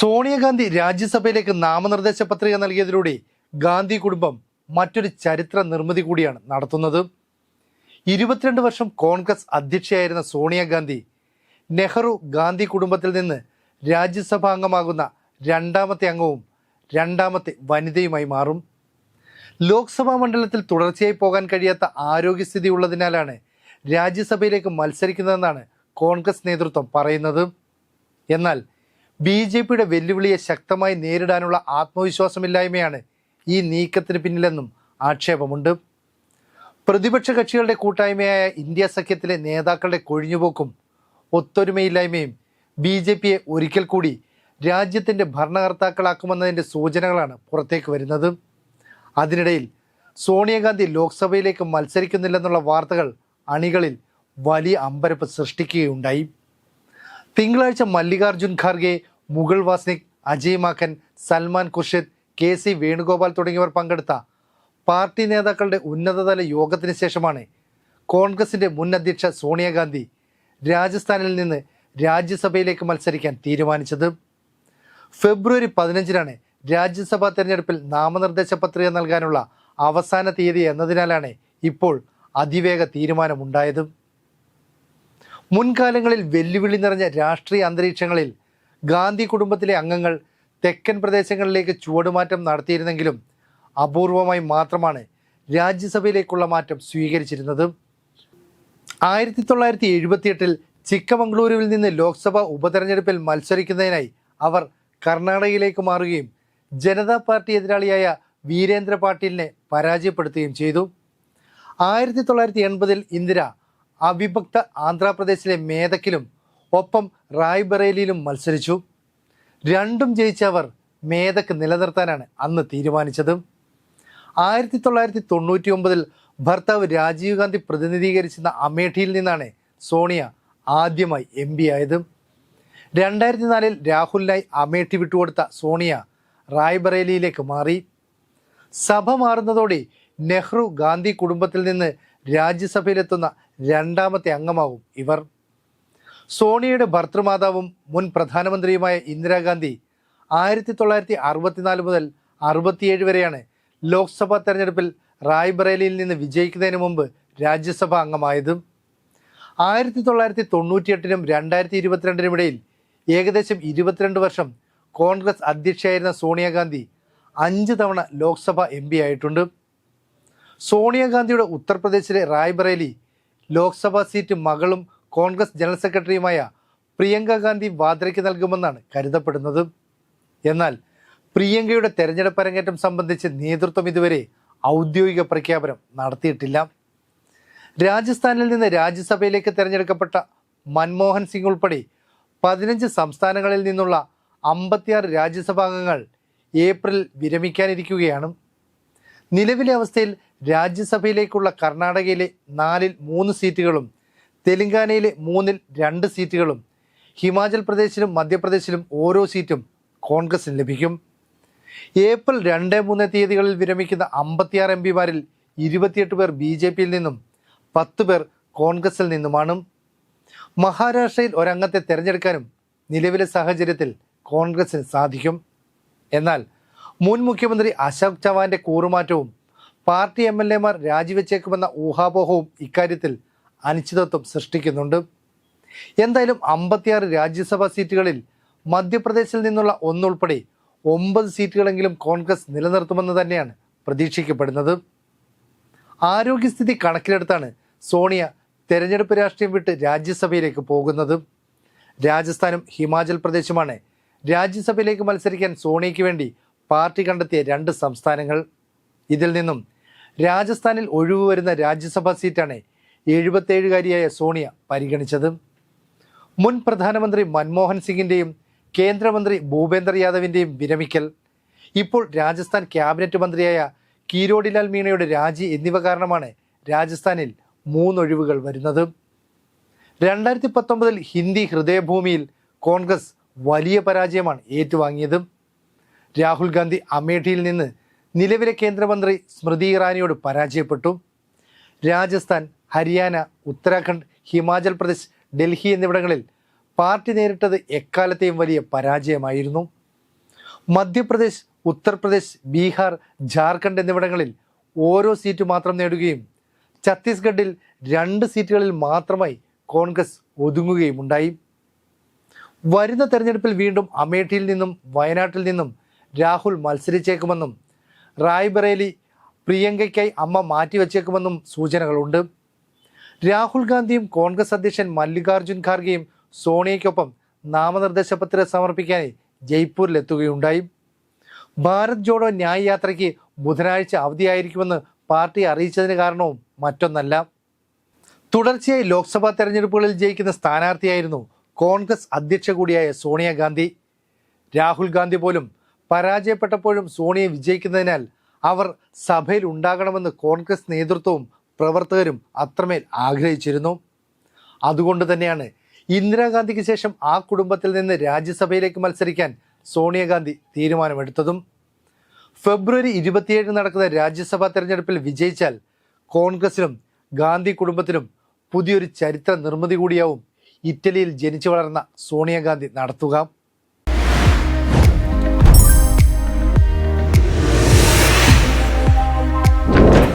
സോണിയാഗാന്ധി രാജ്യസഭയിലേക്ക് നാമനിർദ്ദേശ പത്രിക നൽകിയതിലൂടെ ഗാന്ധി കുടുംബം മറ്റൊരു ചരിത്ര നിർമ്മിതി കൂടിയാണ് നടത്തുന്നത്. ഇരുപത്തിരണ്ട് വർഷം കോൺഗ്രസ് അധ്യക്ഷയായിരുന്ന സോണിയാഗാന്ധി നെഹ്റു ഗാന്ധി കുടുംബത്തിൽ നിന്ന് രാജ്യസഭാ അംഗമാകുന്ന രണ്ടാമത്തെ അംഗവും രണ്ടാമത്തെ വനിതയുമായി മാറും. ലോക്സഭാ മണ്ഡലത്തിൽ തുടർച്ചയായി പോകാൻ കഴിയാത്ത ആരോഗ്യസ്ഥിതി ഉള്ളതിനാലാണ് രാജ്യസഭയിലേക്ക് മത്സരിക്കുന്നതെന്നാണ് കോൺഗ്രസ് നേതൃത്വം പറയുന്നത്. എന്നാൽ ബി ജെ പിയുടെ വെല്ലുവിളിയെ ശക്തമായി നേരിടാനുള്ള ആത്മവിശ്വാസമില്ലായ്മയാണ് ഈ നീക്കത്തിന് പിന്നിലെന്നും ആക്ഷേപമുണ്ട്. പ്രതിപക്ഷ കക്ഷികളുടെ കൂട്ടായ്മയായ ഇന്ത്യ സഖ്യത്തിലെ നേതാക്കളുടെ കൊഴിഞ്ഞുപോക്കും ഒത്തൊരുമയില്ലായ്മയും ബി ജെ പിയെ ഒരിക്കൽ കൂടി രാജ്യത്തിന്റെ ഭരണകർത്താക്കളാക്കുമെന്നതിന്റെ സൂചനകളാണ് പുറത്തേക്ക് വരുന്നത്. അതിനിടയിൽ സോണിയാഗാന്ധി ലോക്സഭയിലേക്ക് മത്സരിക്കുന്നില്ലെന്നുള്ള വാർത്തകൾ അണികളിൽ വലിയ അമ്പരപ്പ് സൃഷ്ടിക്കുകയുണ്ടായി. തിങ്കളാഴ്ച മല്ലികാർജുൻ ഖാർഗെ മുഗൾ വാസ്നിക് അജയ് മാക്കൻ സൽമാൻ ഖുർഷിദ് കെ സി വേണുഗോപാൽ തുടങ്ങിയവർ പങ്കെടുത്ത പാർട്ടി നേതാക്കളുടെ ഉന്നതതല യോഗത്തിന് ശേഷമാണ് കോൺഗ്രസിന്റെ മുൻ അധ്യക്ഷ സോണിയാഗാന്ധി രാജസ്ഥാനിൽ നിന്ന് രാജ്യസഭയിലേക്ക് മത്സരിക്കാൻ തീരുമാനിച്ചത്. ഫെബ്രുവരി പതിനഞ്ചിനാണ് രാജ്യസഭാ തെരഞ്ഞെടുപ്പിൽ നാമനിർദ്ദേശ പത്രിക നൽകാനുള്ള അവസാന തീയതി എന്നതിനാലാണ് ഇപ്പോൾ അതിവേഗ തീരുമാനമുണ്ടായത്. മുൻകാലങ്ങളിൽ വെല്ലുവിളി നിറഞ്ഞ രാഷ്ട്രീയ അന്തരീക്ഷങ്ങളിൽ ഗാന്ധി കുടുംബത്തിലെ അംഗങ്ങൾ തെക്കൻ പ്രദേശങ്ങളിലേക്ക് ചുവടുമാറ്റം നടത്തിയിരുന്നെങ്കിലും അപൂർവമായി മാത്രമാണ് രാജ്യസഭയിലേക്കുള്ള മാറ്റം സ്വീകരിച്ചിരുന്നത്. ആയിരത്തി തൊള്ളായിരത്തി എഴുപത്തിയെട്ടിൽ ചിക്കമംഗളൂരുവിൽ നിന്ന് ലോക്സഭ ഉപതെരഞ്ഞെടുപ്പിൽ മത്സരിക്കുന്നതിനായി അവർ കർണാടകയിലേക്ക് മാറുകയും ജനതാ പാർട്ടി എതിരാളിയായ വീരേന്ദ്ര പാട്ടീലിനെ പരാജയപ്പെടുത്തുകയും ചെയ്തു. ആയിരത്തി തൊള്ളായിരത്തി എൺപതിൽ ഇന്ദിര അവിഭക്ത ആന്ധ്രാപ്രദേശിലെ മേധക്കിലും ഒപ്പം റായ്ബറേലിയിലും മത്സരിച്ചു. രണ്ടും ജയിച്ചവർ മേധക്ക് നിലനിർത്താനാണ് അന്ന് തീരുമാനിച്ചത്. ആയിരത്തി തൊള്ളായിരത്തി തൊണ്ണൂറ്റി ഒമ്പതിൽ ഭർത്താവ് രാജീവ് ഗാന്ധി പ്രതിനിധീകരിച്ചിരുന്ന അമേഠിയിൽ നിന്നാണ് സോണിയ ആദ്യമായി എം പി ആയത്. രണ്ടായിരത്തി നാലിൽ രാഹുലിനായി അമേഠി വിട്ടുകൊടുത്ത സോണിയ റായ്ബറേലിയിലേക്ക് മാറി. സഭ മാറുന്നതോടെ നെഹ്റു ഗാന്ധി കുടുംബത്തിൽ നിന്ന് രാജ്യസഭയിലെത്തുന്ന രണ്ടാമത്തെ അംഗമാവും ഇവർ. സോണിയയുടെ ഭർത്തൃമാതാവും മുൻ പ്രധാനമന്ത്രിയുമായ ഇന്ദിരാഗാന്ധി ആയിരത്തി തൊള്ളായിരത്തി അറുപത്തിനാല് മുതൽ അറുപത്തിയേഴ് വരെയാണ് ലോക്സഭാ തെരഞ്ഞെടുപ്പിൽ റായ്ബറേലിയിൽ നിന്ന് വിജയിക്കുന്നതിന് മുമ്പ് രാജ്യസഭ അംഗമായതും. ആയിരത്തി തൊള്ളായിരത്തി തൊണ്ണൂറ്റിയെട്ടിനും രണ്ടായിരത്തി ഇരുപത്തിരണ്ടിനും ഇടയിൽ ഏകദേശം ഇരുപത്തിരണ്ട് വർഷം കോൺഗ്രസ് അധ്യക്ഷയായിരുന്ന സോണിയാഗാന്ധി അഞ്ച് തവണ ലോക്സഭ എം പി ആയിട്ടുണ്ട്. സോണിയാഗാന്ധിയുടെ ഉത്തർപ്രദേശിലെ റായ്ബറേലി ലോക്സഭാ സീറ്റ് മകളും കോൺഗ്രസ് ജനറൽ സെക്രട്ടറിയുമായ പ്രിയങ്ക ഗാന്ധി വാദ്രയ്ക്ക് നൽകുമെന്നാണ് കരുതപ്പെടുന്നത്. എന്നാൽ പ്രിയങ്കയുടെ തെരഞ്ഞെടുപ്പ് അരങ്ങേറ്റം സംബന്ധിച്ച് നേതൃത്വം ഇതുവരെ ഔദ്യോഗിക പ്രഖ്യാപനം നടത്തിയിട്ടില്ല. രാജസ്ഥാനിൽ നിന്ന് രാജ്യസഭയിലേക്ക് തിരഞ്ഞെടുക്കപ്പെട്ട മൻമോഹൻ സിംഗ് ഉൾപ്പെടെ പതിനഞ്ച് സംസ്ഥാനങ്ങളിൽ നിന്നുള്ള അമ്പത്തിയാറ് രാജ്യസഭാംഗങ്ങൾ ഏപ്രിൽ വിരമിക്കാനിരിക്കുകയാണ്. നിലവിലെ അവസ്ഥയിൽ രാജ്യസഭയിലേക്കുള്ള കർണാടകയിലെ നാലിൽ മൂന്ന് സീറ്റുകളും തെലങ്കാനയിലെ മൂന്നിൽ രണ്ട് സീറ്റുകളും ഹിമാചൽ പ്രദേശിലും മധ്യപ്രദേശിലും ഓരോ സീറ്റും കോൺഗ്രസിന് ലഭിക്കും. ഏപ്രിൽ രണ്ട് മൂന്ന് തീയതികളിൽ വിരമിക്കുന്ന അമ്പത്തിയാറ് എം പിമാരിൽ ഇരുപത്തിയെട്ട് പേർ ബി ജെ പിയിൽ നിന്നും പത്ത് പേർ കോൺഗ്രസിൽ നിന്നുമാണ്. മഹാരാഷ്ട്രയിൽ ഒരംഗത്തെ തിരഞ്ഞെടുക്കാനും നിലവിലെ സാഹചര്യത്തിൽ കോൺഗ്രസിന് സാധിക്കും. എന്നാൽ മുൻ മുഖ്യമന്ത്രി അശോക് ചവാന്റെ കൂറുമാറ്റവും പാർട്ടി എം എൽ എമാർ രാജിവെച്ചേക്കുമെന്ന ഊഹാപോഹവും ഇക്കാര്യത്തിൽ അനിശ്ചിതത്വം സൃഷ്ടിക്കുന്നുണ്ട്. എന്തായാലും അമ്പത്തിയാറ് രാജ്യസഭാ സീറ്റുകളിൽ മധ്യപ്രദേശിൽ നിന്നുള്ള ഒന്നുൾപ്പെടെ ഒമ്പത് സീറ്റുകളെങ്കിലും കോൺഗ്രസ് നിലനിർത്തുമെന്ന് തന്നെയാണ് പ്രതീക്ഷിക്കപ്പെടുന്നത്. ആരോഗ്യസ്ഥിതി കണക്കിലെടുത്താണ് സോണിയ തെരഞ്ഞെടുപ്പ് രാഷ്ട്രീയം വിട്ട് രാജ്യസഭയിലേക്ക് പോകുന്നത്. രാജസ്ഥാനും ഹിമാചൽ പ്രദേശുമാണ് രാജ്യസഭയിലേക്ക് മത്സരിക്കാൻ സോണിയയ്ക്ക് വേണ്ടി പാർട്ടി കണ്ടെത്തിയ രണ്ട് സംസ്ഥാനങ്ങൾ. ഇതിൽ നിന്നും രാജസ്ഥാനിൽ ഒഴിവ് വരുന്ന രാജ്യസഭാ സീറ്റാണ് എഴുപത്തേഴുകാരിയായ സോണിയ പരിഗണിച്ചത് മുൻ പ്രധാനമന്ത്രി മൻമോഹൻ സിംഗിന്റെയും കേന്ദ്രമന്ത്രി ഭൂപേന്ദർ യാദവിന്റെയും വിരമിക്കൽ ഇപ്പോൾ രാജസ്ഥാൻ ക്യാബിനറ്റ് മന്ത്രിയായ കീരോഡിലാൽ മീണയുടെ രാജി എന്നിവ കാരണമാണ് രാജസ്ഥാനിൽ മൂന്നൊഴിവുകൾ വരുന്നത്. രണ്ടായിരത്തി പത്തൊമ്പതിൽ ഹിന്ദി ഹൃദയഭൂമിയിൽ കോൺഗ്രസ് വലിയ പരാജയമാണ് ഏറ്റുവാങ്ങിയത്. രാഹുൽ ഗാന്ധി അമേഠിയിൽ നിന്ന് നിലവിലെ കേന്ദ്രമന്ത്രി സ്മൃതി ഇറാനിയോട് പരാജയപ്പെട്ടു. രാജസ്ഥാൻ ഹരിയാന ഉത്തരാഖണ്ഡ് ഹിമാചൽ പ്രദേശ് ഡൽഹി എന്നിവിടങ്ങളിൽ പാർട്ടി നേരിട്ടത് എക്കാലത്തെയും വലിയ പരാജയമായിരുന്നു. മധ്യപ്രദേശ് ഉത്തർപ്രദേശ് ബീഹാർ ജാർഖണ്ഡ് എന്നിവിടങ്ങളിൽ ഓരോ സീറ്റ് മാത്രം നേടുകയും ഛത്തീസ്ഗഡിൽ രണ്ട് സീറ്റുകളിൽ മാത്രമായി കോൺഗ്രസ് ഒതുങ്ങുകയും ഉണ്ടായി. വരുന്ന തെരഞ്ഞെടുപ്പിൽ വീണ്ടും അമേഠിയിൽ നിന്നും വയനാട്ടിൽ നിന്നും രാഹുൽ മത്സരിച്ചേക്കുമെന്നും റായ്ബറേലി പ്രിയങ്കയ്ക്കായി അമ്മ മാറ്റിവെച്ചേക്കുമെന്നും സൂചനകളുണ്ട്. രാഹുൽ ഗാന്ധിയും കോൺഗ്രസ് അധ്യക്ഷൻ മല്ലികാർജുൻ ഖാർഗെയും സോണിയയ്ക്കൊപ്പം നാമനിർദ്ദേശ പത്രിക സമർപ്പിക്കാനായി ജയ്പൂരിലെത്തുകയുണ്ടായി. ഭാരത് ജോഡോ ന്യായ് യാത്രയ്ക്ക് ബുധനാഴ്ച അവധിയായിരിക്കുമെന്ന് പാർട്ടി അറിയിച്ചതിന് കാരണവും മറ്റൊന്നല്ല. തുടർച്ചയായി ലോക്സഭാ തെരഞ്ഞെടുപ്പുകളിൽ ജയിക്കുന്ന സ്ഥാനാർത്ഥിയായിരുന്നു കോൺഗ്രസ് അധ്യക്ഷ കൂടിയായ സോണിയാഗാന്ധി രാഹുൽ ഗാന്ധി പോലും പരാജയപ്പെട്ടപ്പോഴും സോണിയ വിജയിക്കുന്നതിനാൽ അവർ സഭയിൽ ഉണ്ടാകണമെന്ന് കോൺഗ്രസ് നേതൃത്വവും പ്രവർത്തകരും അത്രമേൽ ആഗ്രഹിച്ചിരുന്നു. അതുകൊണ്ട് തന്നെയാണ് ഇന്ദിരാഗാന്ധിക്ക് ശേഷം ആ കുടുംബത്തിൽ നിന്ന് രാജ്യസഭയിലേക്ക് മത്സരിക്കാൻ സോണിയാഗാന്ധി തീരുമാനമെടുത്തതും. ഫെബ്രുവരി ഇരുപത്തിയേഴ് നടക്കുന്ന രാജ്യസഭാ തെരഞ്ഞെടുപ്പിൽ വിജയിച്ചാൽ കോൺഗ്രസിനും ഗാന്ധി കുടുംബത്തിനും പുതിയൊരു ചരിത്ര നിർമ്മിതി കൂടിയാവും ഇറ്റലിയിൽ ജനിച്ചു വളർന്ന സോണിയാഗാന്ധി നടത്തുക.